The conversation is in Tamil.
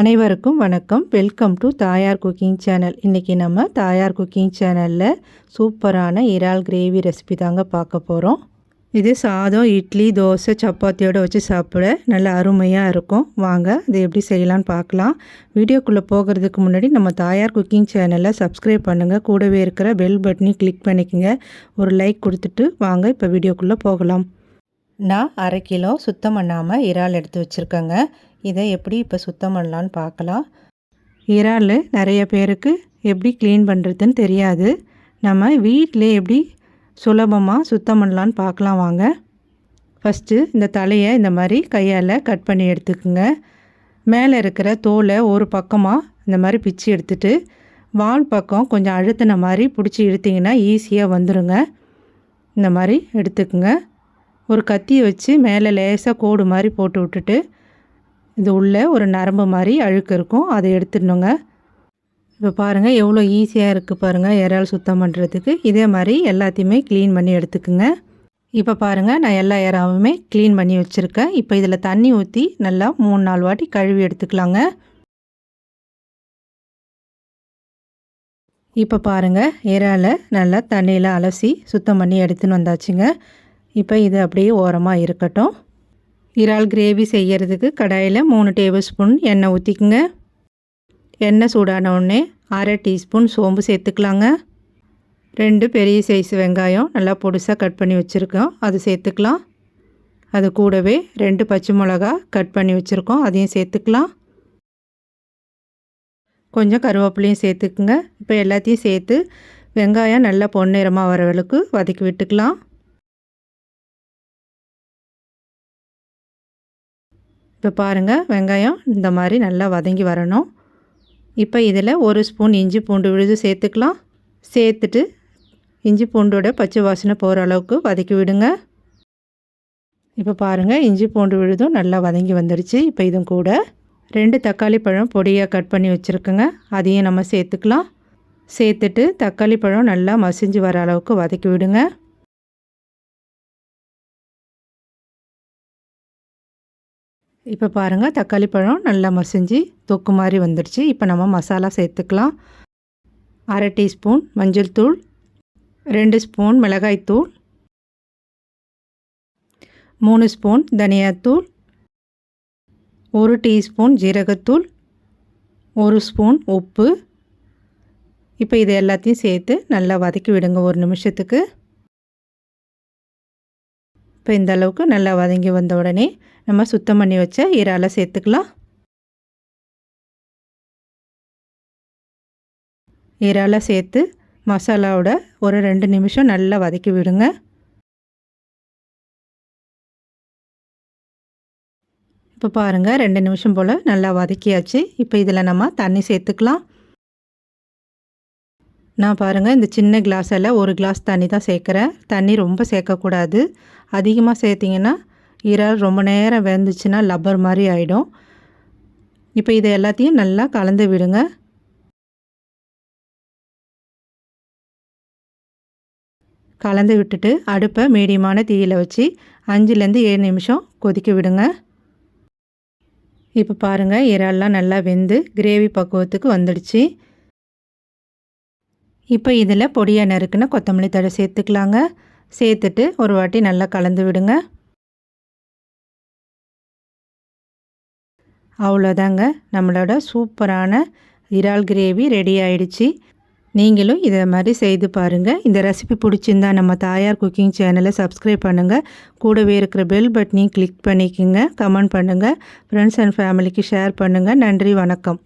அனைவருக்கும் வணக்கம். Welcome to Thayar cooking channel. இன்றைக்கி நம்ம தாயார் குக்கிங் சேனலில் சூப்பரான இறால் கிரேவி ரெசிபி தாங்க பார்க்க போகிறோம் இது சாதம் இட்லி தோசை சப்பாத்தியோடு வச்சு சாப்பிட நல்ல அருமையாக இருக்கும். வாங்க இது எப்படி செய்யலான்னு பார்க்கலாம். வீடியோக்குள்ளே போகிறதுக்கு முன்னாடி நம்ம தாயார் குக்கிங் சேனலை சப்ஸ்கிரைப் பண்ணுங்கள் கூடவே இருக்கிற பெல் பட்டனையும் கிளிக் பண்ணிக்கோங்க. ஒரு லைக் கொடுத்துட்டு வாங்க இப்போ வீடியோக்குள்ளே போகலாம். நான் அரை கிலோ சுத்தம் பண்ணாமல் இறால் எடுத்து வச்சுருக்கேங்க. இதை எப்படி இப்போ சுத்தம் பண்ணலான்னு பார்க்கலாம். இறால் நிறைய பேருக்கு எப்படி க்ளீன் பண்ணுறதுன்னு தெரியாது. நம்ம வீட்டிலே எப்படி சுலபமாக சுத்தம் பண்ணலான்னு பார்க்கலாம் வாங்க. ஃபஸ்ட்டு இந்த தலையை இந்த மாதிரி கையால் கட் பண்ணி எடுத்துக்குங்க. மேலே இருக்கிற தோலை ஒரு பக்கமாக இந்த மாதிரி பிச்சு எடுத்துட்டு வால் பக்கம் கொஞ்சம் அழுத்தின மாதிரி பிடிச்சி இழுத்திங்கன்னா ஈஸியாக வந்துடுங்க இந்த மாதிரி எடுத்துக்குங்க. ஒரு கத்தியை வச்சு மேலே லேசாக கோடு மாதிரி போட்டு விட்டுட்டு இது உள்ளே ஒரு நரம்பு மாதிரி அழுக்கு இருக்கும். அதை எடுத்துடணுங்க. இப்போ பாருங்கள் எவ்வளோ ஈஸியாக இருக்குது பாருங்கள் இறால் சுத்தம் பண்ணுறதுக்கு இதே மாதிரி எல்லாத்தையுமே க்ளீன் பண்ணி எடுத்துக்குங்க. இப்போ பாருங்கள் நான் எல்லா இறாவுமே க்ளீன் பண்ணி வச்சுருக்கேன். இப்போ இதில் தண்ணி ஊற்றி நல்லா மூணு நாலு வாட்டி கழுவி எடுத்துக்கலாங்க. இப்போ பாருங்கள் இறாலை நல்லா தண்ணியில் அலசி சுத்தம் பண்ணி எடுத்துன்னு வந்தாச்சுங்க. இப்போ இது அப்படியே ஓரமாக இருக்கட்டும். இறால் கிரேவி செய்கிறதுக்கு கடாயில் மூணு டேபிள் ஸ்பூன் எண்ணெய் ஊற்றிக்குங்க. எண்ணெய் சூடான உடனே அரை டீஸ்பூன் சோம்பு சேர்த்துக்கலாங்க. ரெண்டு பெரிய சைஸ் வெங்காயம் நல்லா பொடிசாக கட் பண்ணி வச்சுருக்கோம். அது சேர்த்துக்கலாம். அது கூடவே ரெண்டு பச்சை மிளகா கட் பண்ணி வச்சுருக்கோம். அதையும் சேர்த்துக்கலாம். கொஞ்சம் கருவேப்பிலையும் சேர்த்துக்குங்க. இப்போ எல்லாத்தையும் சேர்த்து வெங்காயம் நல்லா பொன்னிறமாக வரவளுக்கு வதக்கி விட்டுக்கலாம். இப்போ பாருங்கள் வெங்காயம் இந்த மாதிரி நல்லா வதங்கி வரணும். இப்போ இதில் ஒரு ஸ்பூன் இஞ்சி பூண்டு விழுது சேர்த்துக்கலாம். சேர்த்துட்டு இஞ்சி பூண்டோட பச்சை வாசனை போகிற அளவுக்கு வதக்கி விடுங்க. இப்போ பாருங்கள் இஞ்சி பூண்டு விழுதும் நல்லா வதங்கி வந்துடுச்சு. இப்போ இதுவும் கூட ரெண்டு தக்காளி பழம் பொடியாக கட் பண்ணி வச்சுருக்குங்க. அதையும் நம்ம சேர்த்துக்கலாம். சேர்த்துட்டு தக்காளி பழம் நல்லா மசிஞ்சு வர அளவுக்கு வதக்கி விடுங்க. இப்போ பாருங்கள் தக்காளி பழம் நல்லா மசிஞ்சு தொக்கு மாதிரி வந்துடுச்சு. இப்போ நம்ம மசாலா சேர்த்துக்கலாம். அரை டீஸ்பூன் மஞ்சள் தூள் ரெண்டு ஸ்பூன் மிளகாய்த்தூள் மூணு ஸ்பூன் தனியாத்தூள் ஒரு டீஸ்பூன் ஜீரகத்தூள் ஒரு ஸ்பூன் உப்பு. இப்போ இது எல்லாத்தையும் சேர்த்து நல்லா வதக்கி விடுங்க ஒரு நிமிஷத்துக்கு. இப்போ இந்த அளவுக்கு நல்லா வதங்கி வந்த உடனே நம்ம சுத்தம் பண்ணி வச்ச இறாலை சேர்த்துக்கலாம். இறாலை சேர்த்து மசாலாவோட ஒரு ரெண்டு நிமிஷம் நல்லா வதக்கி விடுங்க. இப்போ பாருங்கள் ரெண்டு நிமிஷம் போல் நல்லா வதக்கியாச்சு. இப்போ இதில் நம்ம தண்ணி சேர்த்துக்கலாம். நான் பாருங்கள் இந்த சின்ன கிளாஸில் ஒரு கிளாஸ் தண்ணி தான் சேர்க்குறேன். தண்ணி ரொம்ப சேர்க்கக்கூடாது. அதிகமாக சேர்த்திங்கன்னா இறால் ரொம்ப நேரம் வெந்துச்சுன்னா லப்பர் மாதிரி ஆகிடும் இப்போ இதை எல்லாத்தையும் நல்லா கலந்து விடுங்க. கலந்து விட்டுட்டு அடுப்பை மீடியமான தீயில் வச்சு அஞ்சுலேருந்து ஏழு நிமிஷம் கொதிக்க விடுங்க. இப்போ பாருங்கள் இறால்லாம் நல்லா வெந்து கிரேவி பக்குவத்துக்கு வந்துடுச்சு. இப்போ இதில் பொடியாக நறுக்குன்னு கொத்தமல்லி தழை சேர்த்துக்கலாங்க. சேர்த்துட்டு ஒரு வாட்டி நல்லா கலந்து விடுங்க. அவ்வளோதாங்க. நம்மளோட சூப்பரான இறால் கிரேவி ரெடி ஆயிடுச்சு. நீங்களும் இதை மாதிரி செய்து பாருங்கள் இந்த ரெசிபி பிடிச்சிருந்தா நம்ம தாயார் குக்கிங் சேனலை சப்ஸ்கிரைப் பண்ணுங்கள் கூடவே இருக்கிற பெல் பட்டனையும் கிளிக் பண்ணிக்கோங்க. கமெண்ட் பண்ணுங்கள் ஃப்ரெண்ட்ஸ் அண்ட் ஃபேமிலிக்கு ஷேர் பண்ணுங்கள் நன்றி வணக்கம்.